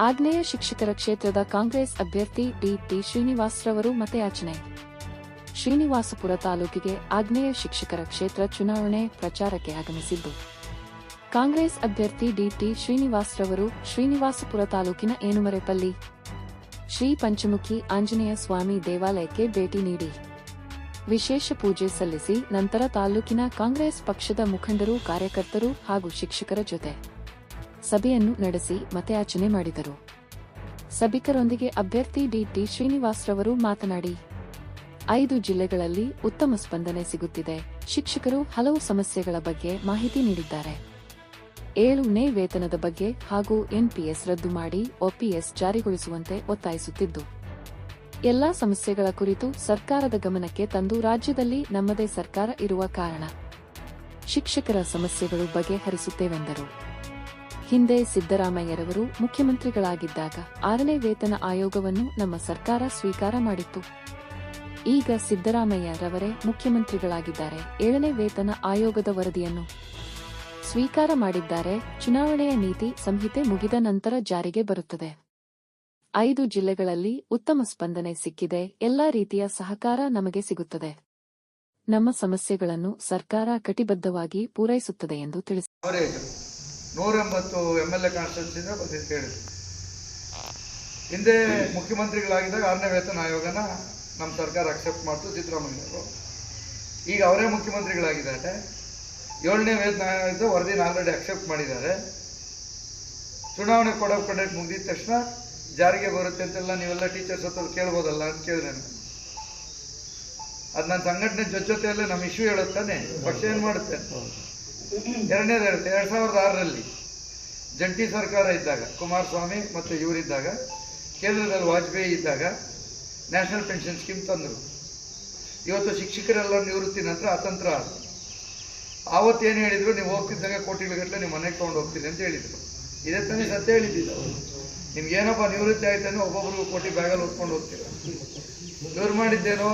ಆಗ್ನೇಯ ಶಿಕ್ಷಕರ ಕ್ಷೇತ್ರದ ಕಾಂಗ್ರೆಸ್ ಅಭ್ಯರ್ಥಿ ಡಿ ಟಿ ಶ್ರೀನಿವಾಸ್ರವರು ಮತಯಾಚನೆ. ಶ್ರೀನಿವಾಸಪುರ ತಾಲೂಕಿಗೆ ಆಗ್ನೇಯ ಶಿಕ್ಷಕರ ಕ್ಷೇತ್ರ ಚುನಾವಣೆ ಪ್ರಚಾರಕ್ಕೆ ಆಗಮಿಸಿದ್ದು. ಕಾಂಗ್ರೆಸ್ ಅಭ್ಯರ್ಥಿ ಡಿ ಡಿಟಿ ಶ್ರೀನಿವಾಸ್ರವರು ಶ್ರೀನಿವಾಸಪುರ ತಾಲೂಕಿನ ಏನುಮರೆಪಲ್ಲಿ. ಶ್ರೀ ಪಂಚಮುಖಿ ಆಂಜನೇಯ ಸ್ವಾಮಿ ದೇವಾಲಯಕ್ಕೆ ಭೇಟಿ ನೀಡಿ. ವಿಶೇಷ ಪೂಜೆ ಸಲ್ಲಿಸಿ ನಂತರ ತಾಲೂಕಿನ ಕಾಂಗ್ರೆಸ್ ಪಕ್ಷದ ಮುಖಂಡರು, ಕಾರ್ಯಕರ್ತರು ಹಾಗೂ ಶಿಕ್ಷಕರ ಜೊತೆ. ಸಭೆಯನ್ನು ನಡೆಸಿ ಮತಯಾಚನೆ ಮಾಡಿದರು. ಸಭಿಕರೊಂದಿಗೆ ಅಭ್ಯರ್ಥಿ ಡಿಟಿ ಶ್ರೀನಿವಾಸ್ರವರು ಮಾತನಾಡಿ, ಐದು ಜಿಲ್ಲೆಗಳಲ್ಲಿ ಉತ್ತಮ ಸ್ಪಂದನೆ ಸಿಗುತ್ತಿದೆ. ಶಿಕ್ಷಕರು ಹಲವು ಸಮಸ್ಯೆಗಳ ಬಗ್ಗೆ ಮಾಹಿತಿ ನೀಡಿದ್ದಾರೆ. ಏಳನೇ ವೇತನದ ಬಗ್ಗೆ ಹಾಗೂ ಎನ್ಪಿಎಸ್ ರದ್ದು ಮಾಡಿ ಒಪಿಎಸ್ ಜಾರಿಗೊಳಿಸುವಂತೆ ಒತ್ತಾಯಿಸುತ್ತಿದ್ದು, ಎಲ್ಲಾ ಸಮಸ್ಯೆಗಳ ಕುರಿತು ಸರ್ಕಾರದ ಗಮನಕ್ಕೆ ತಂದು ರಾಜ್ಯದಲ್ಲಿ ನಮ್ಮದೇ ಸರ್ಕಾರ ಇರುವ ಕಾರಣ. ಶಿಕ್ಷಕರ ಸಮಸ್ಯೆಗಳು ಬಗೆಹರಿಸುತ್ತೇವೆಂದರು. ಹಿಂದೆ ಸಿದ್ದರಾಮಯ್ಯರವರು ಮುಖ್ಯಮಂತ್ರಿಗಳಾಗಿದ್ದಾಗ ಆರನೇ ವೇತನ ಆಯೋಗವನ್ನು ನಮ್ಮ ಸರ್ಕಾರ ಸ್ವೀಕಾರ ಮಾಡಿತ್ತು. ಈಗ ಸಿದ್ದರಾಮಯ್ಯರವರೇ ಮುಖ್ಯಮಂತ್ರಿಗಳಾಗಿದ್ದಾರೆ. ಏಳನೇ ವೇತನ ಆಯೋಗದ ವರದಿಯನ್ನು ಸ್ವೀಕಾರ ಮಾಡಿದ್ದಾರೆ. ಚುನಾವಣೆಯ ನೀತಿ ಸಂಹಿತೆ ಮುಗಿದ ನಂತರ ಜಾರಿಗೆ ಬರುತ್ತದೆ. ಐದು ಜಿಲ್ಲೆಗಳಲ್ಲಿ ಉತ್ತಮ ಸ್ಪಂದನೆ ಸಿಕ್ಕಿದೆ. ಎಲ್ಲಾ ರೀತಿಯ ಸಹಕಾರ ನಮಗೆ ಸಿಗುತ್ತದೆ. ನಮ್ಮ ಸಮಸ್ಯೆಗಳನ್ನು ಸರ್ಕಾರ ಕಟಿಬದ್ಧವಾಗಿ ಪೂರೈಸುತ್ತದೆ ಎಂದು ತಿಳಿಸಿದರು ಅವರೇಜ್ ನೂರ ಎಂಬತ್ತು ಎಂ ಎಲ್ ಎ ಕಾನ್ಸ್ಟಿಟ್ಯೂನ್ಸಿಂದ ಬಂದಿದ್ದು ಹೇಳಿದ್ರು ಹಿಂದೆ ಮುಖ್ಯಮಂತ್ರಿಗಳಾಗಿದ್ದಾಗ ಆರನೇ ವೇತನ ಆಯೋಗನ ನಮ್ಮ ಸರ್ಕಾರ ಅಕ್ಸೆಪ್ಟ್ ಮಾಡ್ತು ಸಿದ್ದರಾಮಯ್ಯವರು ಈಗ ಅವರೇ ಮುಖ್ಯಮಂತ್ರಿಗಳಾಗಿದ್ದಾರೆ. ಏಳನೇ ವೇತನ ಆಯೋಗದ ವರದಿನ ಆಲ್ರೆಡಿ ಅಕ್ಸೆಪ್ಟ್ ಮಾಡಿದ್ದಾರೆ. ಚುನಾವಣೆ ಕೊಡೋ ಕಂಡಕ್ಟ್ ಮುಗಿದ ತಕ್ಷಣ ಜಾರಿಗೆ ಬರುತ್ತೆ ಅಂತೆಲ್ಲ ನೀವೆಲ್ಲ ಟೀಚರ್ಸ್ ಹತ್ರ ಕೇಳ್ಬೋದಲ್ಲ ಅಂತ ಕೇಳಿದೆ ನಾನು. ಅದು ನನ್ನ ಸಂಘಟನೆ ಜೊತೆ ಜೊತೆಯಲ್ಲೇ ನಮ್ಮ ಇಶ್ಯೂ ಹೇಳುತ್ತಾನೆ, ಪಕ್ಷ ಏನು ಮಾಡುತ್ತೆ? ಎರಡನೇದು ಹೇಳ್ತೇನೆ ಎರಡು ಸಾವಿರದ ಆರರಲ್ಲಿ ಜಂಟಿ ಸರ್ಕಾರ ಇದ್ದಾಗ, ಕುಮಾರಸ್ವಾಮಿ ಮತ್ತು ಇವರಿದ್ದಾಗ, ಕೇಂದ್ರದಲ್ಲಿ ವಾಜಪೇಯಿ ಇದ್ದಾಗ ನ್ಯಾಷನಲ್ ಪೆನ್ಷನ್ ಸ್ಕೀಮ್ ತಂದರು. ಇವತ್ತು ಶಿಕ್ಷಕರೆಲ್ಲ ನಿವೃತ್ತಿ ನಂತರ ಅತಂತ್ರ ಆದರು. ಆವತ್ತು ಏನು ಹೇಳಿದ್ರು, ನೀವು ಹೋಗ್ತಿದ್ದಾಗ ಕೋಟಿಗಟ್ಟಲೆ ನಿಮ್ಮ ಮನೆಗೆ ತೊಗೊಂಡು ಹೋಗ್ತೀನಿ ಅಂತ ಹೇಳಿದರು. ಇದೇ ತಾನೇ ಸತ್ಯ ಹೇಳಿದ್ದಿಲ್ಲ ನಿಮ್ಗೆ ಏನಪ್ಪ ನಿವೃತ್ತಿ ಆಯ್ತಾನೋ, ಒಬ್ಬೊಬ್ರಿಗೂ ಕೋಟಿ ಬ್ಯಾಗಲ್ಲಿ ಹೊತ್ಕೊಂಡು ಹೋಗ್ತೀರ? ಇವ್ರು ಮಾಡಿದ್ದೇನೋ